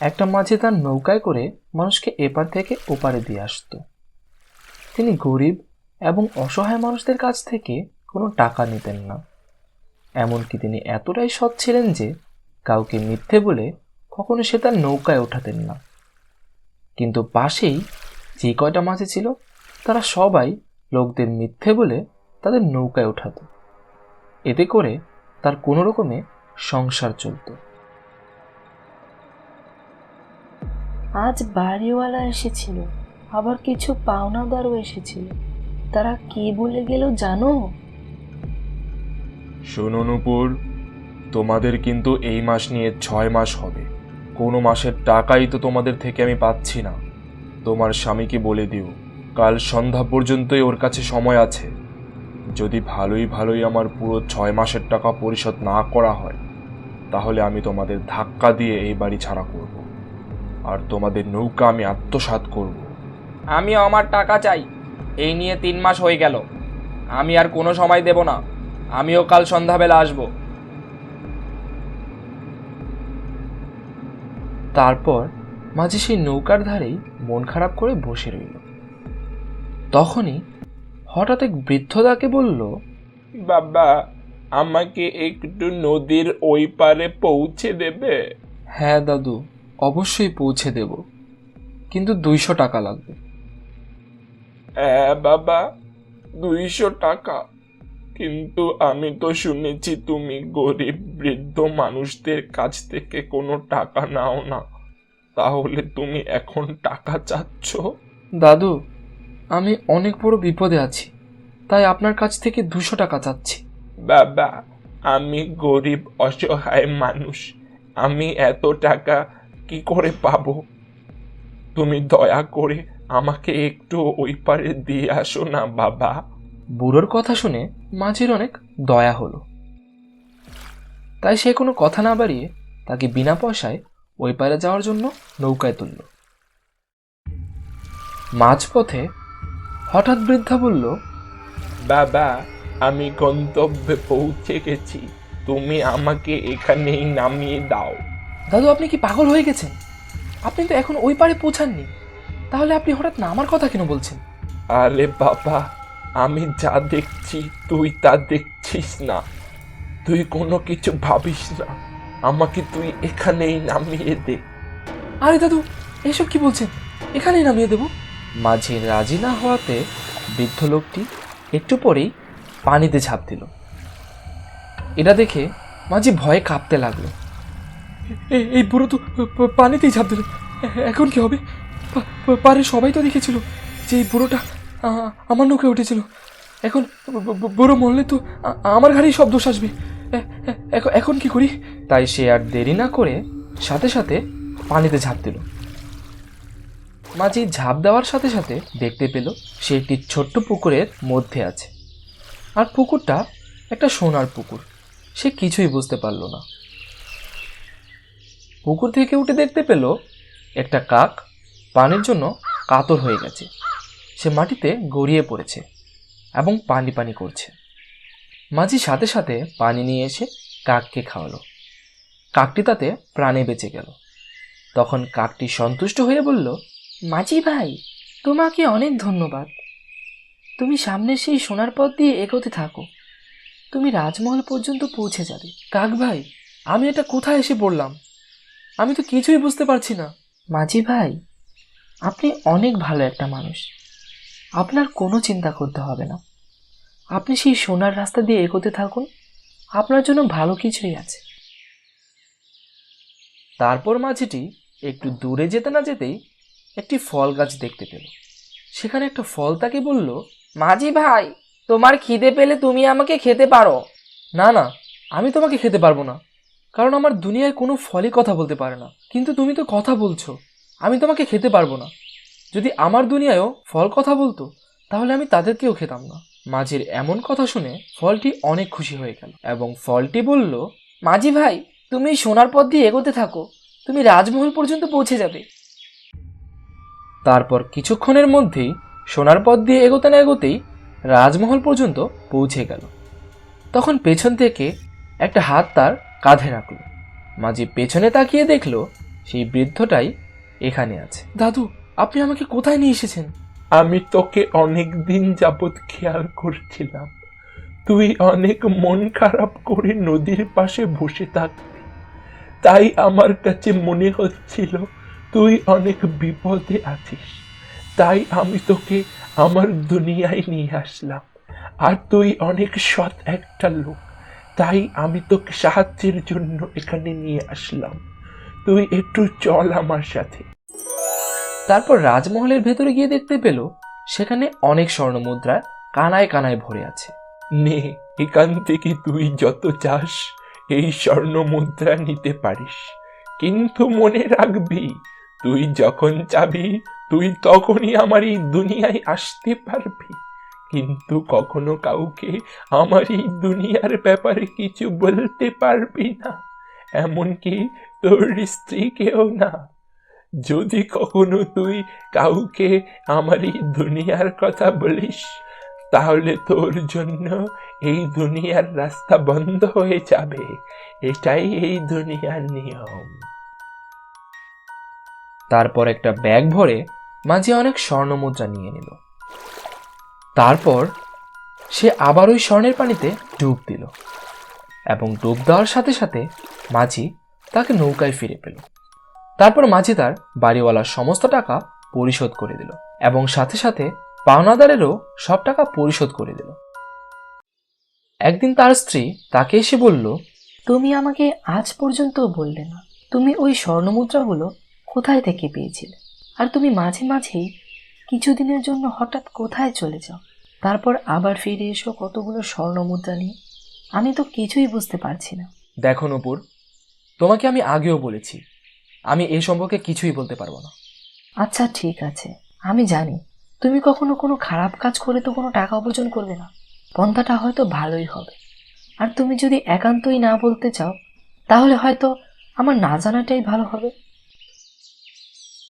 একটা মাঝি তার নৌকায় করে মানুষকে এপার থেকে ওপারে দিয়ে আসতো। তিনি গরিব এবং অসহায় মানুষদের কাছ থেকে কোনো টাকা নিতেন না। এমনকি তিনি এতটাই সৎ ছিলেন যে কাউকে মিথ্যে বলে কখনো সে তার নৌকায় ওঠাতেন না। কিন্তু পাশেই যে কয়টা মাঝি ছিল, তারা সবাই লোকদের মিথ্যে বলে তাদের নৌকায় ওঠাত। এতে করে তার কোনো রকমে সংসার চলতো। আজ বাড়িওয়ালা এসেছিল, আবার কিছু পাওনাদারও এসেছিল। তারা কি বলে গেল জানো? শোনো নূপুর, তোমাদের কিন্তু এই মাস নিয়ে ছয় মাস হবে। কোনো মাসের টাকাই তো তোমাদের থেকে আমি পাচ্ছি না। তোমার স্বামীকে বলে দিও, কাল সন্ধ্যা পর্যন্তই ওর কাছে সময় আছে। যদি ভালোই ভালোই আমার পুরো ছয় মাসের টাকা পরিশোধ না করা হয়, তাহলে আমি তোমাদের ধাক্কা দিয়ে এই বাড়ি ছাড়া করব। আর তোমাদের নৌকা আমি আত্মসাৎ করব। আমিও আমার টাকা চাই। এই নিয়ে তিন মাস হয়ে গেল। আমি আর কোনো সময় দেব না। আমিও কাল সন্ধ্যাবেলা আসব। তারপর মাঝে সেই নৌকার ধারেই মন খারাপ করে বসে রইল। তখনই হঠাৎ এক বৃদ্ধ তাকে বলল বাবা আমাকে একটু নদীর ওই পারে পৌঁছে দেবে? হ্যাঁ দাদু অবশ্যই পৌঁছে দেব। কিন্তু দুইশো টাকা লাগবে। হ্যাঁ বাবা দুইশো টাকা। কিন্তু আমি তো শুনেছি তুমি গরিব বৃদ্ধ মানুষদের কাছ থেকে কোনো টাকা নাও না। তাহলে তুমি এখন টাকা চাচ্ছ? দাদু আমি অনেক বড় বিপদে আছি। তাই আপনার কাছ থেকে দুশো টাকা চাচ্ছি। বাবা আমি গরিব অসহায় মানুষ। আমি এত টাকা কি করে পাবো? তুমি দয়া করে আমাকে একটু ওই পারে দিয়ে আসো না বাবা। বুড়োর কথা শুনে মাঝির অনেক দয়া হলো। তাই সে কোনো কথা না বাড়িয়ে তাকে বিনা পয়সায় ওই পারে যাওয়ার জন্য নৌকায় তুলল। মাঝপথে হঠাৎ বৃদ্ধা বলল বাবা আমি গন্তব্যে পৌঁছে গেছি। তুমি আমাকে এখানেই নামিয়ে দাও। দাদু আপনি কি পাগল হয়ে গেছেন? আপনি তো এখন ওই পারে পৌঁছাননি। তাহলে আপনি হঠাৎ না আমার কথা কেন বলছেন? আরে বাবা আমি যা দেখছি তুই তা দেখছিস না। তুই কোনো কিছু ভাবিস না। আমাকে তুই এখানেই নামিয়ে দে। আরে দাদু এসব কি বলছেন? এখানেই নামিয়ে দেব। মাঝে রাজি না হওয়াতে বৃদ্ধ লোকটি একটু পরেই পানিতে ঝাঁপ দিল। এটা দেখে মাঝি ভয়ে কাঁপতে লাগল। এই বুড়ো তো পানিতেই ঝাঁপ দিল। এখন কি হবে? পারে সবাই তো দেখেছিল যে এই বুড়োটা আমার নৌকে উঠেছিল। এখন বুড়ো মরলে তো আমার ঘাড়েই সব দোষ আসবে। এখন কি করি? তাই সে আর দেরি না করে সাথে সাথে পানিতে ঝাঁপ দিল। মাঝি ঝাঁপ দেওয়ার সাথে সাথে দেখতে পেল সে একটি ছোট্ট পুকুরের মধ্যে আছে। আর পুকুরটা একটা সোনার পুকুর। সে কিছুই বুঝতে পারল না। পুকুর থেকে উঠে দেখতে পেল একটা কাক পানির জন্য কাতর হয়ে গেছে। সে মাটিতে গড়িয়ে পড়েছে এবং পানি পানি করছে। মাঝি সাথে সাথে পানি নিয়ে এসে কাককে খাওয়ালো। কাকটি তাতে প্রাণে বেঁচে গেল। তখন কাকটি সন্তুষ্ট হয়ে বলল মাঝি ভাই তোমাকে অনেক ধন্যবাদ। তুমি সামনে সেই সোনার পথ দিয়ে এগোতে থাকো। তুমি রাজমহল পর্যন্ত পৌঁছে যাবে। কাক ভাই আমি এটা কোথায় এসে পড়লাম? আমি তো কিছুই বুঝতে পারছি না। মাঝি ভাই আপনি অনেক ভালো একটা মানুষ। আপনার কোনো চিন্তা করতে হবে না। আপনি সেই সোনার রাস্তা দিয়ে এগোতে থাকুন। আপনার জন্য ভালো কিছুই আছে। তারপর মাঝিটি একটু দূরে যেতে না যেতেই একটি ফল গাছ দেখতে পেল। সেখানে একটা ফল তাকে বলল মাঝি ভাই তোমার খিদে পেলে তুমি আমাকে খেতে পারো। না না আমি তোমাকে খেতে পারব না। কারণ আমার দুনিয়ায় কোনো ফলই কথা বলতে পারে না। কিন্তু তুমি তো কথা বলছো। আমি তোমাকে খেতে পারব না। যদি আমার দুনিয়ায়ও ফল কথা বলতো, তাহলে আমি তাদেরকেও খেতাম না। মাঝির এমন কথা শুনে ফলটি অনেক খুশি হয়ে গেল এবং ফলটি বলল, মাঝি ভাই, তুমি সোনার পথ দিয়ে এগোতে থাকো। তুমি রাজমহল পর্যন্ত পৌঁছে যাবে। তারপর কিছুক্ষণের মধ্যেই সোনার পথ দিয়ে এগোতে না এগোতেই রাজমহল পর্যন্ত পৌঁছে গেল। তখন পেছন থেকে একটা হাত তার কাঁধে রাখল। মাঝি পেছনে তাকিয়ে দেখল সেই বৃদ্ধটাই এখানে আছে। দাদু আপনি আমাকে কোথায় নিয়ে এসেছেন? আমি তোকে অনেক দিন যাবৎ খেয়াল করছিলাম। তুই অনেক মন খারাপ করে নদীর পাশে বসে থাকবি। তাই আমার কাছে মনে হচ্ছিল তুই অনেক বিপদে আছিস। তাই আমি তোকে আমার দুনিয়ায় নিয়ে আসলাম। আর তুই অনেক সৎ একটা লোক। তাই আমি তোকে সাহায্যের জন্য এখানে নিয়ে আসলাম। তুই একটু চল আমার সাথে। তারপর রাজমহলের ভেতরে গিয়ে দেখতে পেল, সেখানে অনেক স্বর্ণ মুদ্রা কানায় কানায় ভরে আছে। নে, এখান থেকে তুই যত চাস, এই স্বর্ণ মুদ্রা নিতে পারিস। কিন্তু মনে রাখবি, তুই যখন চাবি, তুই তখনই আমার এই দুনিয়ায় আসতে পারবি। কিন্তু কখনো কাউকে আমার এই দুনিয়ার ব্যাপারে কিছু বলতে পারবি না। এমনকি তোর স্ত্রীকেও না। যদি কখনো তুই কাউকে আমার এই দুনিয়ার কথা বলিস, তাহলে তোর জন্য এই দুনিয়ার রাস্তা বন্ধ হয়ে যাবে। এটাই এই দুনিয়ার নিয়ম। তারপর একটা ব্যাগ ভরে মাঝি অনেক স্বর্ণ মুদ্রা নিয়ে নিল। তারপর সে আবার ওই স্বর্ণের পানিতে ডুব দিল এবং ডুব দেওয়ার সাথে সাথে মাঝি তাকে নৌকায় ফিরে পেল। তারপর মাঝি তার বাড়িওয়ালার সমস্ত টাকা পরিশোধ করে দিল এবং সাথে সাথে পাওনাদারেরও সব টাকা পরিশোধ করে দিল। একদিন তার স্ত্রী তাকে এসে বলল, তুমি আমাকে আজ পর্যন্ত বললে না। তুমি ওই স্বর্ণমুদ্রাগুলো কোথায় থেকে পেয়েছিলে? আর তুমি মাঝে মাঝেই কিছুদিনের জন্য হঠাৎ কোথায় চলে যাও? তারপর আবার ফিরে এসো কতগুলো স্বর্ণমুদ্রা নিয়ে। আমি তো কিছুই বুঝতে পারছি না। দেখো নূপুর তোমাকে আমি আগেও বলেছি আমি এই সম্পর্কে কিছুই বলতে পারব না। আচ্ছা ঠিক আছে। আমি জানি তুমি কখনো কোনো খারাপ কাজ করে তো কোনো টাকা উপার্জন করবে না। পন্থাটা হয়তো ভালোই হবে। আর তুমি যদি একান্তই না বলতে চাও তাহলে হয়তো আমার না জানাটাই ভালো হবে।